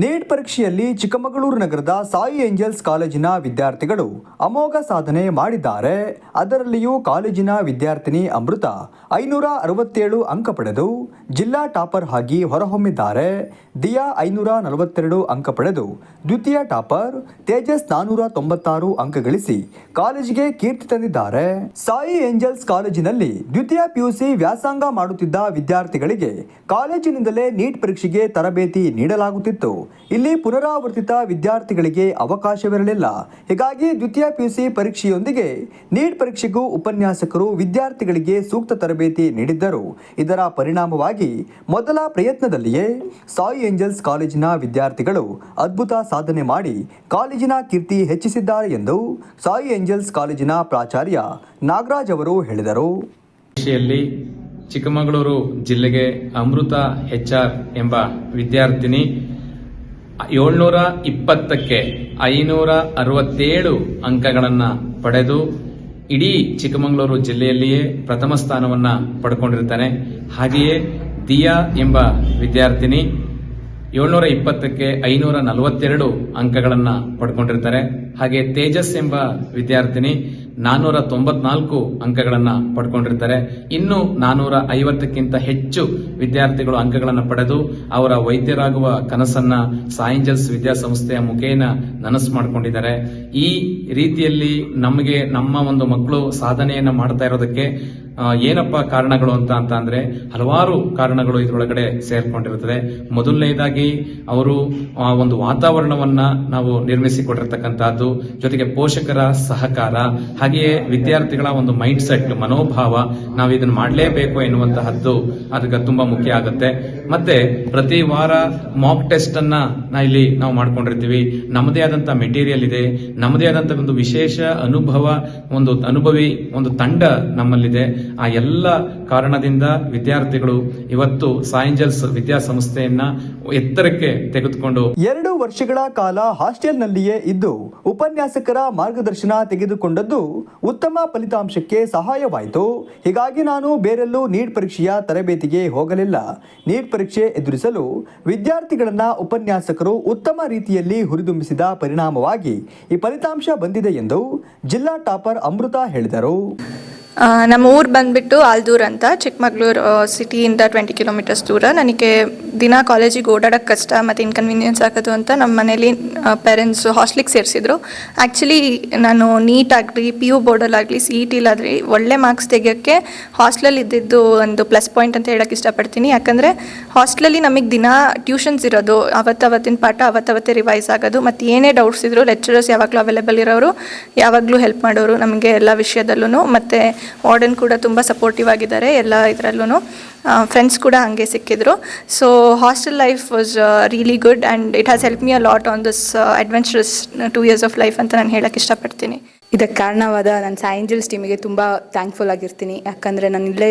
Neat ಪರೀಕ್ಷೆಯಲ್ಲಿ ಚಿಕ್ಕಮಗಳೂರು ನಗರದ Sai angels ಕಾಲೇಜಿನ ವಿದ್ಯಾರ್ಥಿಗಳು ಅಮೋಘ ಸಾಧನೆ ಮಾಡಿದ್ದಾರೆ. ಅದರಲ್ಲಿಯೂ ಕಾಲೇಜಿನ ವಿದ್ಯಾರ್ಥಿನಿ ಅಮೃತ ಐನೂರ ಅರವತ್ತೇಳು ಅಂಕ ಪಡೆದು ಜಿಲ್ಲಾ ಟಾಪರ್ ಆಗಿ ಹೊರಹೊಮ್ಮಿದ್ದಾರೆ. ದಿಯಾ ಐನೂರ ನಲವತ್ತೆರಡು ಅಂಕ ಪಡೆದು ದ್ವಿತೀಯ ಟಾಪರ್ ತೇಜಸ್ ನಾನೂರ ತೊಂಬತ್ತಾರು ಅಂಕ ಗಳಿಸಿ ಕಾಲೇಜಿಗೆ ಕೀರ್ತಿ ತಂದಿದ್ದಾರೆ. ಸಾಯಿ ಏಂಜಲ್ಸ್ ಕಾಲೇಜಿನಲ್ಲಿ ದ್ವಿತೀಯ ಪಿಯುಸಿ ವ್ಯಾಸಂಗ ಮಾಡುತ್ತಿದ್ದ ವಿದ್ಯಾರ್ಥಿಗಳಿಗೆ ಕಾಲೇಜಿನಿಂದಲೇ ನೀಟ್ ಪರೀಕ್ಷೆಗೆ ತರಬೇತಿ ನೀಡಲಾಗುತ್ತಿತ್ತು. ಇಲ್ಲಿ ಪುನರಾವರ್ತಿತ ವಿದ್ಯಾರ್ಥಿಗಳಿಗೆ ಅವಕಾಶವಿರಲಿಲ್ಲ. ಹೀಗಾಗಿ ದ್ವಿತೀಯ ಪಿಯುಸಿ ಪರೀಕ್ಷೆಯೊಂದಿಗೆ ನೀಟ್ ಪರೀಕ್ಷೆಗೂ ಉಪನ್ಯಾಸಕರು ವಿದ್ಯಾರ್ಥಿಗಳಿಗೆ ಸೂಕ್ತ ತರಬೇತಿ ನೀಡಿದ್ದರು. ಇದರ ಪರಿಣಾಮವಾಗಿ ಮೊದಲ ಪ್ರಯತ್ನದಲ್ಲಿಯೇ ಸಾಯಿ ಏಂಜಲ್ಸ್ ಕಾಲೇಜಿನ ವಿದ್ಯಾರ್ಥಿಗಳು ಅದ್ಭುತ ಸಾಧನೆ ಮಾಡಿ ಕಾಲೇಜಿನ ಕೀರ್ತಿ ಹೆಚ್ಚಿಸಿದ್ದಾರೆ ಎಂದು ಸಾಯಿ ಏಂಜಲ್ಸ್ ಕಾಲೇಜಿನ ಪ್ರಾಚಾರ್ಯ ನಾಗರಾಜ್ ಅವರು ಹೇಳಿದರು. ಚಿಕ್ಕಮಗಳೂರು ಜಿಲ್ಲೆಗೆ ಅಮೃತ ಹೆಚ್ಆರ್ ಎಂಬ ವಿದ್ಯಾರ್ಥಿನಿ ಏಳ್ನೂರ ಇಪ್ಪತ್ತಕ್ಕೆ ಐನೂರ ಅರವತ್ತೇಳು ಅಂಕಗಳನ್ನು ಪಡೆದು ಇಡೀ ಚಿಕ್ಕಮಗಳೂರು ಜಿಲ್ಲೆಯಲ್ಲಿಯೇ ಪ್ರಥಮ ಸ್ಥಾನವನ್ನ ಪಡ್ಕೊಂಡಿರ್ತಾನೆ. ಹಾಗೆಯೇ ದಿಯಾ ಎಂಬ ವಿದ್ಯಾರ್ಥಿನಿ ಏಳ್ನೂರ ಇಪ್ಪತ್ತಕ್ಕೆ ಐನೂರ ನಲವತ್ತೆರಡು ಅಂಕಗಳನ್ನು ಪಡ್ಕೊಂಡಿರ್ತಾರೆ. ಹಾಗೆ ತೇಜಸ್ ಎಂಬ ವಿದ್ಯಾರ್ಥಿನಿ ನಾನೂರ ತೊಂಬತ್ನಾಲ್ಕು ಅಂಕಗಳನ್ನು ಪಡ್ಕೊಂಡಿರ್ತಾರೆ. ಇನ್ನು ನಾನೂರ ಐವತ್ತಕ್ಕಿಂತ ಹೆಚ್ಚು ವಿದ್ಯಾರ್ಥಿಗಳು ಅಂಕಗಳನ್ನು ಪಡೆದು ಅವರ ವೈದ್ಯರಾಗುವ ಕನಸನ್ನ ಸಾಯಿಂಜಲ್ಸ್ ವಿದ್ಯಾಸಂಸ್ಥೆಯ ಮುಖೇನ ನನಸು ಮಾಡಿಕೊಂಡಿದ್ದಾರೆ. ಈ ರೀತಿಯಲ್ಲಿ ನಮಗೆ ನಮ್ಮ ಒಂದು ಮಕ್ಕಳು ಸಾಧನೆಯನ್ನ ಮಾಡ್ತಾ ಇರೋದಕ್ಕೆ ಏನಪ್ಪ ಕಾರಣಗಳು ಅಂತ ಅಂತ ಅಂದ್ರೆ ಹಲವಾರು ಕಾರಣಗಳು ಇದರೊಳಗಡೆ ಸೇರ್ಕೊಂಡಿರುತ್ತದೆ. ಮೊದಲನೇದಾಗಿ ಅವರು ಒಂದು ವಾತಾವರಣವನ್ನ ನಾವು ನಿರ್ಮಿಸಿಕೊಟ್ಟಿರ್ತಕ್ಕಂಥದ್ದು, ಜೊತೆಗೆ ಪೋಷಕರ ಸಹಕಾರ ಹಾಗೆಯೇ ವಿದ್ಯಾರ್ಥಿಗಳ ಒಂದು ಮೈಂಡ್ ಸೆಟ್ ಮನೋಭಾವ ನಾವು ಇದನ್ನು ಮಾಡಲೇಬೇಕು ಎನ್ನುವಂತಹದ್ದು ಅದಕ್ಕೆ ತುಂಬಾ ಮುಖ್ಯ ಆಗುತ್ತೆ. ಮತ್ತೆ ಪ್ರತಿ ವಾರ ಮಾಕ್ ಟೆಸ್ಟ್ ಅನ್ನ ಇಲ್ಲಿ ನಾವು ಮಾಡ್ಕೊಂಡಿರ್ತೀವಿ. ನಮ್ಮದೇ ಆದಂತ ಮೆಟೀರಿಯಲ್ ಇದೆ. ನಮ್ಮದೇ ಆದಂತ ಒಂದು ವಿಶೇಷ ಅನುಭವ, ಒಂದು ಅನುಭವಿ, ಒಂದು ತಂಡ ನಮ್ಮಲ್ಲಿದೆ. ಆ ಎಲ್ಲ ಕಾರಣದಿಂದ ವಿದ್ಯಾರ್ಥಿಗಳು ಇವತ್ತು ಸಾಯಿಂಜಲ್ಸ್ ವಿದ್ಯಾಸಂಸ್ಥೆಯನ್ನ ಎತ್ತರಕ್ಕೆ ತೆಗೆದುಕೊಂಡು ಎರಡು ವರ್ಷಗಳ ಕಾಲ ಹಾಸ್ಟೆಲ್ನಲ್ಲಿಯೇ ಇದ್ದು ಉಪನ್ಯಾಸಕರ ಮಾರ್ಗದರ್ಶನ ತೆಗೆದುಕೊಂಡದ್ದು ಉತ್ತಮ ಫಲಿತಾಂಶಕ್ಕೆ ಸಹಾಯವಾಯಿತು. ಹೀಗಾಗಿ ನಾನು ಬೇರೆಲ್ಲೂ ನೀಟ್ ಪರೀಕ್ಷೆಯ ತರಬೇತಿಗೆ ಹೋಗಲಿಲ್ಲ. ನೀಟ್ ಪರೀಕ್ಷೆ ಎದುರಿಸಲು ವಿದ್ಯಾರ್ಥಿಗಳನ್ನು ಉಪನ್ಯಾಸಕರು ಉತ್ತಮ ರೀತಿಯಲ್ಲಿ ಹುರಿದುಂಬಿಸಿದ ಪರಿಣಾಮವಾಗಿ ಈ ಫಲಿತಾಂಶ ಬಂದಿದೆ ಎಂದು ಜಿಲ್ಲಾ ಟಾಪರ್ ಅಮೃತ ಹೇಳಿದರು. ನಮ್ಮ ಊರು ಬಂದುಬಿಟ್ಟು ಆಲ್ದೂರ್ ಅಂತ, ಚಿಕ್ಕಮಗಳೂರು ಸಿಟಿಯಿಂದ ಟ್ವೆಂಟಿ ಕಿಲೋಮೀಟರ್ಸ್ ದೂರ. ನನಗೆ ದಿನ ಕಾಲೇಜಿಗೆ ಓಡಾಡೋಕ್ಕೆ ಕಷ್ಟ ಮತ್ತು ಇನ್ಕನ್ವೀನಿಯನ್ಸ್ ಆಗೋದು ಅಂತ ನಮ್ಮ ಮನೇಲಿ ಪೇರೆಂಟ್ಸು ಹಾಸ್ಟ್ಲಿಗೆ ಸೇರಿಸಿದ್ರು. ಆ್ಯಕ್ಚುಲಿ ನಾನು ನೀಟಾಗಲಿ ಪಿ ಯು ಬೋರ್ಡಲ್ಲಾಗಲಿ ಸಿ ಇ ಟಿಲಾಗಲಿ ಒಳ್ಳೆ ಮಾರ್ಕ್ಸ್ ತೆಗಿಯೋಕ್ಕೆ ಹಾಸ್ಟ್ಲಲ್ಲಿ ಇದ್ದಿದ್ದು ಒಂದು ಪ್ಲಸ್ ಪಾಯಿಂಟ್ ಅಂತ ಹೇಳೋಕ್ಕೆ ಇಷ್ಟಪಡ್ತೀನಿ. ಯಾಕಂದರೆ ಹಾಸ್ಟ್ಲಲ್ಲಿ ನಮಗೆ ದಿನ ಟ್ಯೂಷನ್ಸ್ ಇರೋದು, ಅವತ್ತವತ್ತಿನ ಪಾಠ ಅವತ್ತವತ್ತೇ ರಿವೈಸ್ ಆಗೋದು ಮತ್ತು ಏನೇ ಡೌಟ್ಸ್ ಇದ್ದರೂ ಲೆಕ್ಚರರ್ಸ್ ಯಾವಾಗಲೂ ಅವೈಲೇಬಲ್ ಇರೋರು, ಯಾವಾಗಲೂ ಹೆಲ್ಪ್ ಮಾಡೋರು ನಮಗೆ ಎಲ್ಲ ವಿಷಯದಲ್ಲೂ ಮತ್ತು ವಾರ್ಡನ್ ಕೂಡ ತುಂಬ ಸಪೋರ್ಟಿವ್ ಆಗಿದ್ದಾರೆ, ಎಲ್ಲ ಇದರಲ್ಲೂ ಫ್ರೆಂಡ್ಸ್ ಕೂಡ ಹಾಗೆ ಸಿಕ್ಕಿದ್ರು. So hostel life was really good and it has help me a lot on this adventurous two years of life ಅಂತ ನಾನು ಹೇಳಕ್ಕೆ ಇಷ್ಟಪಡ್ತೀನಿ. ಇದಕ್ಕೆ ಕಾರಣವಾದ ನಾನು ಸೈಂಜಲ್ಸ್ ಟೀಮಿಗೆ ತುಂಬ ಥ್ಯಾಂಕ್ಫುಲ್ ಆಗಿರ್ತೀನಿ. ಯಾಕಂದರೆ ನಾನು ಇಲ್ಲೇ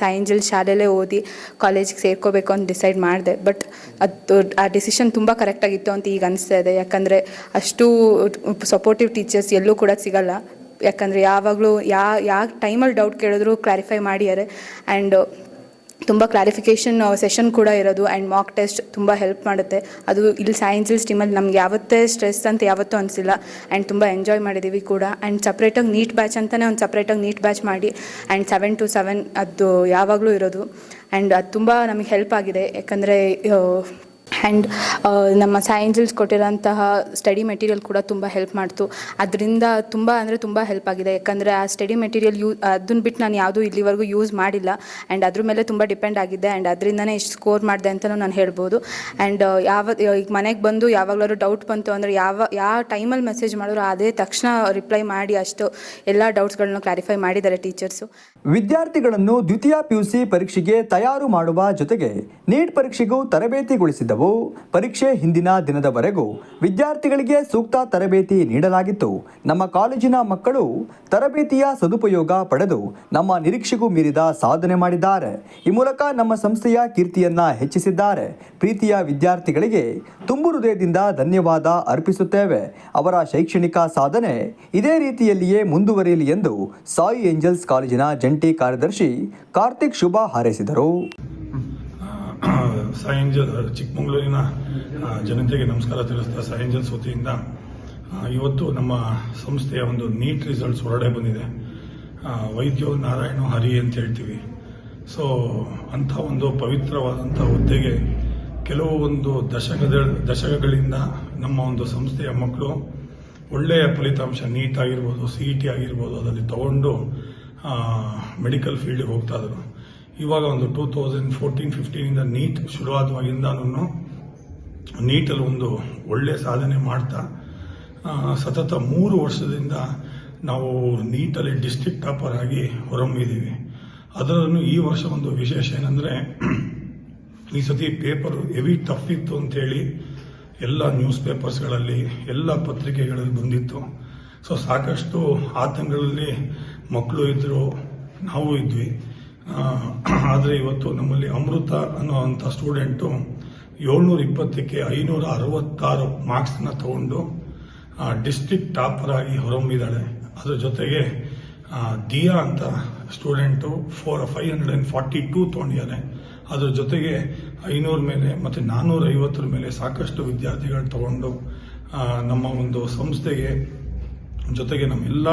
ಸೈಂಜಲ್ಸ್ ಶಾಲೆಯಲ್ಲೇ ಓದಿ ಕಾಲೇಜಿಗೆ ಸೇರ್ಕೋಬೇಕು ಅಂತ ಡಿಸೈಡ್ ಮಾಡಿದೆ. ಬಟ್ ಅದು, ಆ ಡಿಸಿಷನ್ ತುಂಬ ಕರೆಕ್ಟಾಗಿತ್ತು ಅಂತ ಈಗ ಅನಿಸ್ತಾ ಇದೆ. ಯಾಕಂದರೆ ಅಷ್ಟು ಸಪೋರ್ಟಿವ್ ಟೀಚರ್ಸ್ ಎಲ್ಲೂ ಕೂಡ ಸಿಗಲ್ಲ. ಯಾಕಂದರೆ ಯಾವಾಗಲೂ ಯಾ ಯಾವ ಟೈಮಲ್ಲಿ ಡೌಟ್ ಕೇಳಿದ್ರು ಕ್ಲಾರಿಫೈ ಮಾಡಿದ್ದಾರೆ ಆ್ಯಂಡ್ ತುಂಬ ಕ್ಲಾರಿಫಿಕೇಷನ್ ಸೆಷನ್ ಕೂಡ ಇರೋದು ಆ್ಯಂಡ್ ಮಾಕ್ ಟೆಸ್ಟ್ ತುಂಬ ಹೆಲ್ಪ್ ಮಾಡುತ್ತೆ. ಅದು ಇಲ್ಲಿ ಸೈನ್ಸ್ ಇಲ್ಲಿ ಸ್ಟೀಮಲ್ಲಿ ನಮ್ಗೆ ಯಾವತ್ತೇ ಸ್ಟ್ರೆಸ್ ಅಂತ ಯಾವತ್ತೂ ಅನಿಸಿಲ್ಲ. ಆ್ಯಂಡ್ ತುಂಬ ಎಂಜಾಯ್ ಮಾಡಿದ್ದೀವಿ ಕೂಡ. ಆ್ಯಂಡ್ ಸಪ್ರೇಟಾಗಿ ನೀಟ್ ಬ್ಯಾಚ್ ಅಂತಲೇ ಒಂದು ಸಪ್ರೇಟಾಗಿ ನೀಟ್ ಬ್ಯಾಚ್ ಮಾಡಿ. ಆ್ಯಂಡ್ ಸೆವೆನ್ ಟು ಸೆವೆನ್ ಅದು ಯಾವಾಗಲೂ ಇರೋದು. ಆ್ಯಂಡ್ ಅದು ತುಂಬ ನಮಗೆ ಹೆಲ್ಪ್ ಆಗಿದೆ. ಯಾಕಂದರೆ ಆ್ಯಂಡ್ ನಮ್ಮ ಸೈನ್ಸಲ್ಸ್ ಕೊಟ್ಟಿರೋಂತಹ ಸ್ಟಡಿ ಮೆಟೀರಿಯಲ್ ಕೂಡ ತುಂಬ ಹೆಲ್ಪ್ ಮಾಡ್ತು. ಅದರಿಂದ ತುಂಬ ಅಂದರೆ ತುಂಬ ಹೆಲ್ಪ್ ಆಗಿದೆ. ಯಾಕಂದರೆ ಆ ಸ್ಟಡಿ ಮೆಟೀರಿಯಲ್ ಯೂ ಅದನ್ನ ಬಿಟ್ಟು ನಾನು ಯಾವುದೂ ಇಲ್ಲಿವರೆಗೂ ಯೂಸ್ ಮಾಡಿಲ್ಲ. ಆ್ಯಂಡ್ ಅದ್ರ ಮೇಲೆ ತುಂಬ ಡಿಪೆಂಡ್ ಆಗಿದೆ. ಆ್ಯಂಡ್ ಅದರಿಂದನೇ ಇಷ್ಟು ಸ್ಕೋರ್ ಮಾಡಿದೆ ಅಂತಲೂ ನಾನು ಹೇಳ್ಬೋದು. ಆ್ಯಂಡ್ ಯಾವ, ಈಗ ಮನೆಗೆ ಬಂದು ಯಾವಾಗಲಾದ್ರು ಡೌಟ್ ಬಂತು ಅಂದರೆ ಯಾವ ಯಾವ ಟೈಮಲ್ಲಿ ಮೆಸೇಜ್ ಮಾಡಿದ್ರು ಅದೇ ತಕ್ಷಣ ರಿಪ್ಲೈ ಮಾಡಿ ಅಷ್ಟು ಎಲ್ಲ ಡೌಟ್ಸ್ಗಳನ್ನು ಕ್ಲಾರಿಫೈ ಮಾಡಿದ್ದಾರೆ ಟೀಚರ್ಸು ವಿದ್ಯಾರ್ಥಿಗಳನ್ನು ದ್ವಿತೀಯ ಪಿಯುಸಿ ಪರೀಕ್ಷೆಗೆ ತಯಾರು ಮಾಡುವ ಜೊತೆಗೆ ನೀಟ್ ಪರೀಕ್ಷೆಗೂ ತರಬೇತಿಗೊಳಿಸಿದ್ದವು ಪರೀಕ್ಷೆ ಹಿಂದಿನ ದಿನದವರೆಗೂ ವಿದ್ಯಾರ್ಥಿಗಳಿಗೆ ಸೂಕ್ತ ತರಬೇತಿ ನೀಡಲಾಗಿತ್ತು. ನಮ್ಮ ಕಾಲೇಜಿನ ಮಕ್ಕಳು ತರಬೇತಿಯ ಸದುಪಯೋಗ ಪಡೆದು ನಮ್ಮ ನಿರೀಕ್ಷೆಗೂ ಮೀರಿದ ಸಾಧನೆ ಮಾಡಿದ್ದಾರೆ. ಈ ಮೂಲಕ ನಮ್ಮ ಸಂಸ್ಥೆಯ ಕೀರ್ತಿಯನ್ನ ಹೆಚ್ಚಿಸಿದ್ದಾರೆ. ಪ್ರೀತಿಯ ವಿದ್ಯಾರ್ಥಿಗಳಿಗೆ ತುಂಬು ಹೃದಯದಿಂದ ಧನ್ಯವಾದ ಅರ್ಪಿಸುತ್ತೇವೆ. ಅವರ ಶೈಕ್ಷಣಿಕ ಸಾಧನೆ ಇದೇ ರೀತಿಯಲ್ಲಿಯೇ ಮುಂದುವರಿಯಲಿ ಎಂದು ಸಾಯಿ ಏಂಜಲ್ಸ್ ಕಾಲೇಜಿನ ಜಂಟಿ ಕಾರ್ಯದರ್ಶಿ ಕಾರ್ತಿಕ್ ಶುಭ ಹಾರೈಸಿದರು. ಸಾಯಿ ಏಂಜಲ್ ಚಿಕ್ಕಮಗಳೂರಿನ ಜನತೆಗೆ ನಮಸ್ಕಾರ ತಿಳಿಸ್ತಾ ಸಾಯಂಜನ್ ಸೋತಿಯಿಂದ ಇವತ್ತು ನಮ್ಮ ಸಂಸ್ಥೆಯ ಒಂದು ನೀಟ್ ರಿಸಲ್ಟ್ಸ್ ಹೊರಡೆ ಬಂದಿದೆ. ವೈದ್ಯ ವೈದ್ಯೋ ನಾರಾಯಣ ಹರಿ ಅಂತ ಹೇಳ್ತೀವಿ. ಸೊ ಅಂಥ ಒಂದು ಪವಿತ್ರವಾದಂಥ ಹುದ್ದೆಗೆ ಕೆಲವು ಒಂದು ದಶಕದ ದಶಕಗಳಿಂದ ನಮ್ಮ ಒಂದು ಸಂಸ್ಥೆಯ ಮಕ್ಕಳು ಒಳ್ಳೆಯ ಫಲಿತಾಂಶ ನೀಟ್ ಆಗಿರ್ಬೋದು, ಸಿ ಇ ಟಿ ಆಗಿರ್ಬೋದು, ಅದರಲ್ಲಿ ತಗೊಂಡು ಮೆಡಿಕಲ್ ಫೀಲ್ಡಿಗೆ ಹೋಗ್ತಾ ಇದ್ರು. ಇವಾಗ ಒಂದು ಟೂ ತೌಸಂಡ್ ಫೋರ್ಟೀನ್ ಫಿಫ್ಟೀನಿಂದ ನೀಟ್ ಶುರುವಾದವಾಗಿಂದನೂ ನೀಟಲ್ಲಿ ಒಂದು ಒಳ್ಳೆಯ ಸಾಧನೆ ಮಾಡ್ತಾ ಸತತ ಮೂರು ವರ್ಷದಿಂದ ನಾವು ನೀಟಲ್ಲಿ ಡಿಸ್ಟ್ರಿಕ್ಟ್ ಟಾಪರ್ ಆಗಿ ಹೊರಹೊಮ್ಮಿದ್ದೀವಿ ಅದರಲ್ಲೂ ಈ ವರ್ಷ ಒಂದು ವಿಶೇಷ ಏನಂದರೆ, ಈ ಸತಿ ಪೇಪರ್ ಹೆವಿ ಟಫ್ ಇತ್ತು ಅಂತೇಳಿ ಎಲ್ಲ ನ್ಯೂಸ್ ಪೇಪರ್ಸ್ಗಳಲ್ಲಿ ಎಲ್ಲ ಪತ್ರಿಕೆಗಳಲ್ಲಿ ಬಂದಿತ್ತು. ಸೊ ಸಾಕಷ್ಟು ಆತಂಕಗಳಲ್ಲಿ ಮಕ್ಕಳು ಇದ್ದರು ನಾವು ಇದ್ವಿ. ಆದರೆ ಇವತ್ತು ನಮ್ಮಲ್ಲಿ ಅಮೃತ ಅನ್ನುವಂಥ ಸ್ಟೂಡೆಂಟು ಏಳ್ನೂರ ಇಪ್ಪತ್ತಕ್ಕೆ ಐನೂರ ಅರವತ್ತಾರು ಮಾರ್ಕ್ಸ್ನ ತಗೊಂಡು ಡಿಸ್ಟಿಕ್ ಟಾಪರ್ ಆಗಿ ಹೊರಹೊಮ್ಮಿದ್ದಾಳೆ ಅದ್ರ ಜೊತೆಗೆ ದಿಯಾ ಅಂತ student four five hundred and forty two ತೊಗೊಂಡಿದ್ದಾರೆ ಅದ್ರ ಜೊತೆಗೆ ಐನೂರ ಮೇಲೆ ಮತ್ತು ನಾನ್ನೂರ ಐವತ್ತರ ಮೇಲೆ ಸಾಕಷ್ಟು ವಿದ್ಯಾರ್ಥಿಗಳು ತಗೊಂಡು ನಮ್ಮ ಒಂದು ಸಂಸ್ಥೆಗೆ ಜೊತೆಗೆ ನಮ್ಮೆಲ್ಲ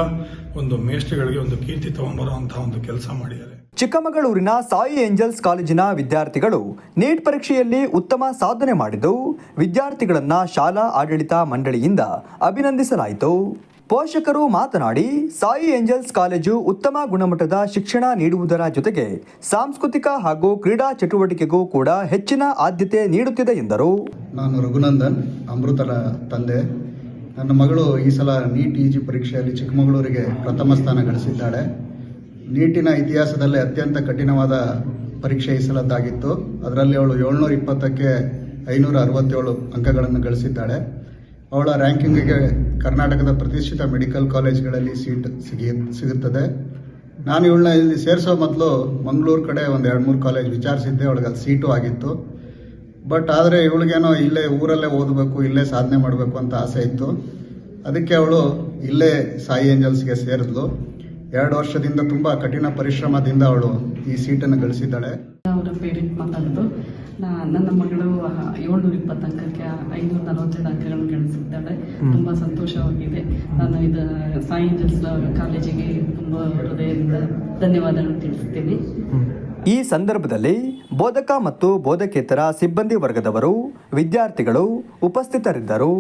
ಒಂದು ಮೇಷ್ಟಿಗಳಿಗೆ ಒಂದು ಕೀರ್ತಿ ತಗೊಂಡ್ಬರುವಂತಹ ಒಂದು ಕೆಲಸ ಮಾಡಿದ್ದಾರೆ. ಚಿಕ್ಕಮಗಳೂರಿನ ಸಾಯಿ ಏಂಜಲ್ಸ್ ಕಾಲೇಜಿನ ವಿದ್ಯಾರ್ಥಿಗಳು ನೀಟ್ ಪರೀಕ್ಷೆಯಲ್ಲಿ ಉತ್ತಮ ಸಾಧನೆ ಮಾಡಿದ್ದು ವಿದ್ಯಾರ್ಥಿಗಳನ್ನ ಶಾಲಾ ಆಡಳಿತ ಮಂಡಳಿಯಿಂದ ಅಭಿನಂದಿಸಲಾಯಿತು. ಪೋಷಕರು ಮಾತನಾಡಿ ಸಾಯಿ ಏಂಜಲ್ಸ್ ಕಾಲೇಜು ಉತ್ತಮ ಗುಣಮಟ್ಟದ ಶಿಕ್ಷಣ ನೀಡುವುದರ ಜೊತೆಗೆ ಸಾಂಸ್ಕೃತಿಕ ಹಾಗೂ ಕ್ರೀಡಾ ಚಟುವಟಿಕೆಗೂ ಕೂಡ ಹೆಚ್ಚಿನ ಆದ್ಯತೆ ನೀಡುತ್ತಿದೆ ಎಂದರು. ನಾನು ರಘುನಂದನ್ ಅಮೃತರ ತಂದೆ. ನನ್ನ ಮಗಳು ಈ ಸಲ ನೀಟ್ ಇ ಜಿ ಪರೀಕ್ಷೆಯಲ್ಲಿ ಚಿಕ್ಕಮಗಳೂರಿಗೆ ಪ್ರಥಮ ಸ್ಥಾನ ಗಳಿಸಿದ್ದಾಳೆ. ನೀಟಿನ ಇತಿಹಾಸದಲ್ಲೇ ಅತ್ಯಂತ ಕಠಿಣವಾದ ಪರೀಕ್ಷೆ ಈ ಸಲದ್ದಾಗಿತ್ತು. ಅದರಲ್ಲಿ ಅವಳು ಏಳ್ನೂರ ಇಪ್ಪತ್ತಕ್ಕೆ ಐನೂರ ಅರವತ್ತೇಳು ಅಂಕಗಳನ್ನು ಗಳಿಸಿದ್ದಾಳೆ. ಅವಳ ರ್ಯಾಂಕಿಂಗಿಗೆ ಕರ್ನಾಟಕದ ಪ್ರತಿಷ್ಠಿತ ಮೆಡಿಕಲ್ ಕಾಲೇಜ್ಗಳಲ್ಲಿ ಸೀಟ್ ಸಿಗಿ, ಸಿಗುತ್ತದೆ. ನಾನು ಇವಳನ್ನ ಇಲ್ಲಿ ಸೇರಿಸೋ ಮೊದಲು ಮಂಗಳೂರು ಕಡೆ ಒಂದು ಎರಡು ಮೂರು ಕಾಲೇಜ್ ವಿಚಾರಿಸಿದ್ದೆ. ಅವಳಿಗೆ ಅಲ್ಲಿ ಸೀಟು ಆಗಿತ್ತು. ಬಟ್ ಆದರೆ ಇವಳಿಗೇನೋ ಇಲ್ಲೇ ಊರಲ್ಲೇ ಓದಬೇಕು ಇಲ್ಲೇ ಸಾಧನೆ ಮಾಡಬೇಕು ಅಂತ ಆಸೆ ಇತ್ತು. ಅದಕ್ಕೆ ಅವಳು ಇಲ್ಲೇ ಸಾಯಿ ಏಂಜಲ್ಸ್ಗೆ ಸೇರಿದ್ಲು. ಎರಡು ವರ್ಷದಿಂದ ತುಂಬ ಕಠಿಣ ಪರಿಶ್ರಮದಿಂದ ಅವಳು ಈ ಸೀಟನ್ನು ಗಳಿಸಿದ್ದಾಳೆ. ಅವರ ಪೇರೆಂಟ್ ಮಾತಾಡೋದು ನಾ ನನ್ನ ಮಗಳು ಏಳ್ನೂರ ಇಪ್ಪತ್ತು ಅಂಕಕ್ಕೆ ಐನೂರ ನಲವತ್ತೆರಡು ಅಂಕಗಳನ್ನು ಗಳಿಸಿದ್ದಾಳೆ. ತುಂಬಾ ಸಂತೋಷವಾಗಿದೆ. ನಾನು ಇದು ಸಾಯಿ ಏಂಜಲ್ಸ್ ಕಾಲೇಜಿಗೆ ತುಂಬಾ ಹೃದಯದಿಂದ ಧನ್ಯವಾದಗಳನ್ನು ತಿಳಿಸ್ತೀನಿ. ಈ ಸಂದರ್ಭದಲ್ಲಿ ಬೋಧಕ ಮತ್ತು ಬೋಧಕೇತರ ಸಿಬ್ಬಂದಿ ವರ್ಗದವರು ವಿದ್ಯಾರ್ಥಿಗಳು ಉಪಸ್ಥಿತರಿದ್ದರು.